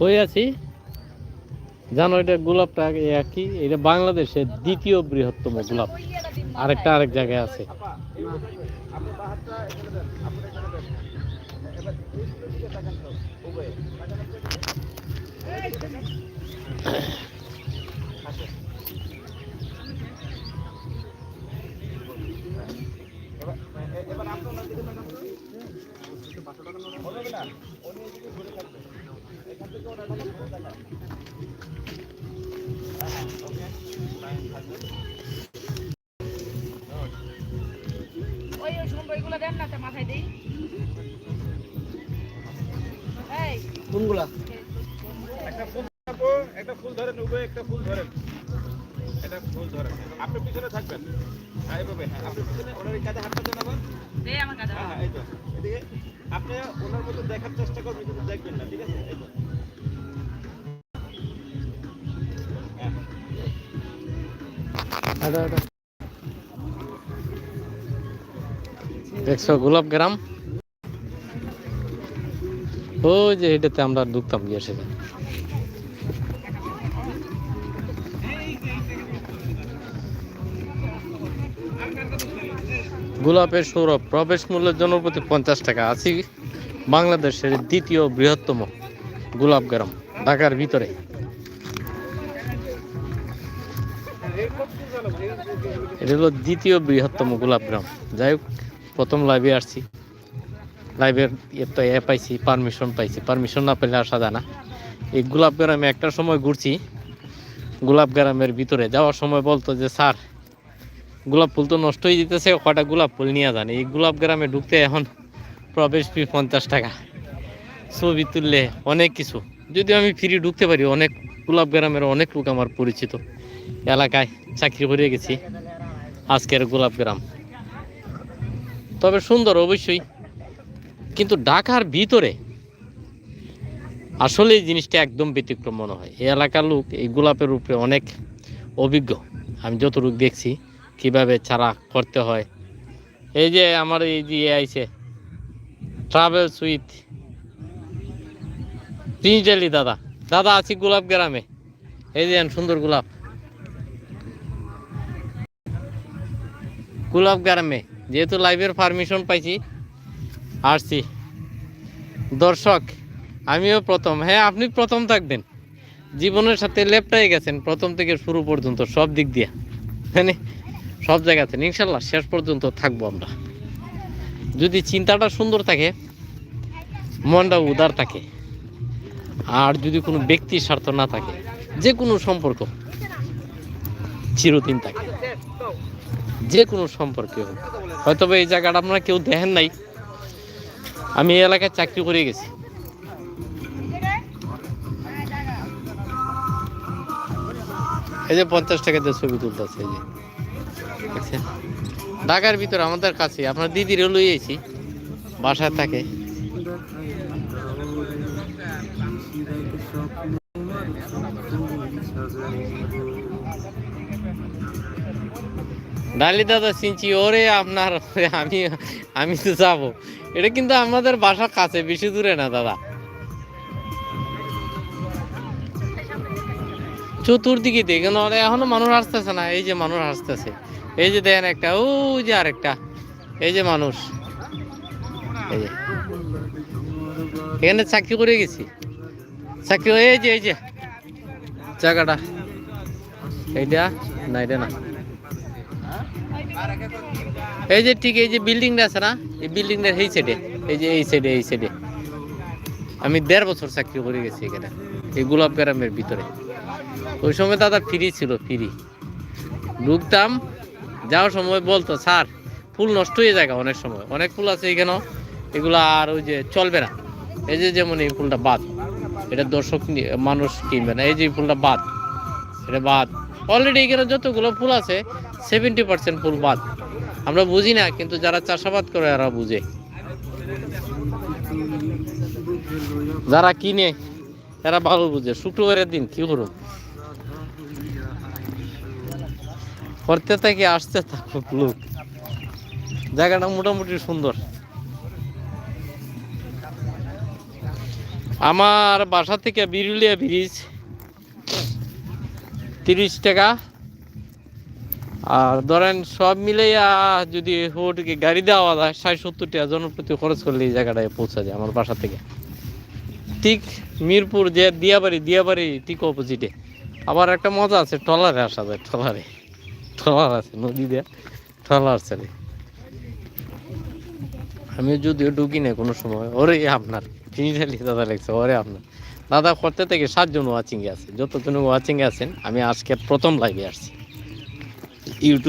হয়ে আছি। জানো, এটা গোলাপটা একই, এটা বাংলাদেশের দ্বিতীয় বৃহত্তম গোলাপ। আরেকটা আরেক জায়গায় আছে। ওই ওই সুন্দরীগুলো দেন না মাথায় দেই। কোনগুলা? একটা ফুল থাকব একটা ফুল ধরেন একটা ফুল ধরেন। এটা ফুল ধরেন। আপনি পিছনে থাকবেন। হ্যাঁ হ্যাঁ আপনি পিছনে ওনার কাঁধে হাতটা দেন আবার দে আমার কাছে হ্যাঁ হ্যাঁ এই তো। এদিকে আপনি ওনার মতো দেখার চেষ্টা করবেন কিন্তু দেখবেন না ঠিক আছে? এই তো। এটা। দেখছ গোলাপ গ্রাম? ওই যে এটাতে আমরা ঢুকতাম গিয়ে সেখানে। গোলাপের সৌরভ, প্রবেশ মূল্যের জন্য প্রতি পঞ্চাশ টাকা। আছি বাংলাদেশের দ্বিতীয় বৃহত্তম গোলাপ গ্রাম, ঢাকার ভিতরে। এটা হলো দ্বিতীয় বৃহত্তম গোলাপ গ্রাম। যাই হোক, প্রথম লাইভে আসছি। লাইভের তো এ পাইছি পারমিশন পাইছি। পারমিশন না পেলে আসা যায় না। এই গোলাপ গ্রামে একটা সময় ঘুরছি। গোলাপ গ্রামের ভিতরে যাওয়ার সময় বলতো যে, স্যার, গোলাপ ফুল তো নষ্ট হয়ে যেতেছে কটা গোলাপ ফুল নিয়ে যান? এই গোলাপ গ্রামে ঢুকতে এখন প্রবেশ ফি পঞ্চাশ টাকা। ছবি তুললে অনেক কিছু। যদি আমি ফ্রি ঢুকতে পারি, অনেক গোলাপ গ্রামের অনেক লোক আমার পরিচিত। এলাকায় চাকরি করে গেছি। আজকের গোলাপ গ্রাম। তবে সুন্দর অবশ্যই, কিন্তু ঢাকার ভিতরে আসলে এই জিনিসটা একদম ব্যতিক্রম মনে হয়। এই এলাকার লোক এই গোলাপের উপরে অনেক অভিজ্ঞ। আমি যতটুকু দেখছি, কীভাবে ছাড়া করতে হয়। এই যে আমার এই যে আইছে ট্রাভেলস উইথ প্রিন্সডেলি দাদা। দাদা, আছি গোলাপ গ্রামে। এই যে সুন্দর গোলাপ। গোলাপ গ্রামে। যেহেতু লাইভের পারমিশন পাইছি, আসছি। দর্শক, আমিও প্রথম। হ্যাঁ আপনি প্রথম থাকবেন। জীবনের সাথে লেপটাই গেছেন প্রথম থেকে শুরু পর্যন্ত, সব দিক দিয়ে। মানে সব জায়গাতে। ইনশাল্লাহ শেষ পর্যন্ত থাকব আমরা। যদি চিন্তাটা সুন্দর থাকে, মনটা উদার থাকে, আর যদি কোনো ব্যক্তির স্বার্থ না থাকে, যে কোনো সম্পর্ক চিরদিন থাকে। যে কোনো সম্পর্কে হোক। হয়তো এই জায়গাটা আপনারা কেউ দেখেন নাই। আমি এই এলাকায় চাকরি করে গেছি। এই যে পঞ্চাশ টাকা দিয়ে ছবি তুলতেছে, এই যে? ঢাকার ভিতরে আমাদের কাছে, আপনার দিদির লইয়েছি বাসায় থাকে। ডালি দাদা চিনছি, ওরে আপনার আমি আমি তো যাব। এটা কিন্তু আমাদের বাসার কাছে, বেশি দূরে না দাদা। চতুর্দিকে দেখেন এখনও মানুষ আসতেছে না, এই যে মানুষ আসতেছে। এই যে দেখেন একটা, ও যে আরেকটা, এই যে মানুষ। এই যে। এখানে চাকরি করে গেছি। চাকরি, এই যে এই যে। জায়গাটা। এইটা, না, এটা না। এই যে ঠিক এই যে বিল্ডিংটা আছে না, এই বিল্ডিংটার এই সাইডে এই যে এই সাইডে এই সাইডে আমি দেড় বছর চাকরি করে গেছি এখানে, এই গোলাপ গ্রামের ভিতরে। ওই সময় দাদা ফ্রি ছিল ফ্রি ঢুকতাম, যাওয়ার সময় বলতো, স্যার, ফুল নষ্ট হয়ে যায় অনেক সময়। অনেক ফুল আছে এখানে এগুলো আর ওই যে চলবে না। এই যে যেমন এই ফুলটা বাদ, এটা দর্শক মানুষ কিনবে না। এই যে ফুলটা বাদ, এটা বাদ। অলরেডি এখানে যতগুলো ফুল আছে সেভেন্টি পার্সেন্ট ফুল বাদ। আমরা বুঝি না, কিন্তু যারা চাষাবাদ করে এরা বুঝে। যারা কিনে, এরা ভালো বুঝে। শুক্রবারের দিন, কি করুন করতে থেকে, আসতে থাকুক লোক। জায়গাটা মোটামুটি সুন্দর। আমার বাসা থেকে বিরুলিয়া ব্রিজ তিরিশ টাকা। আর ধরেন সব মিলাইয়া যদি ওটিকে গাড়ি দেওয়া যায়, ষাট সত্তর টাকা জনপ্রতি খরচ করলে এই জায়গাটায় পৌঁছা যায় আমার বাসা থেকে। ঠিক মিরপুর যে দিয়াবাড়ি দিয়াবাড়ি ঠিক অপোজিটে আবার একটা মজা আছে, ট্রলারে আসা যায়, ট্রলারে। ট্রলার আছে, নদী দিয়ে ট্রলার চলে। আমি যদিও ঢুকি না কোনো সময়, ওরে আপনার ফিনিশালি দাদা লাগছে, ওরে আপনার। দাদা করতে থেকে সাতজন ওয়াচিং আছে, যতজন ওয়াচিং আছেন, আমি আজকে প্রথম লাইভে আসছি। ইউটিউব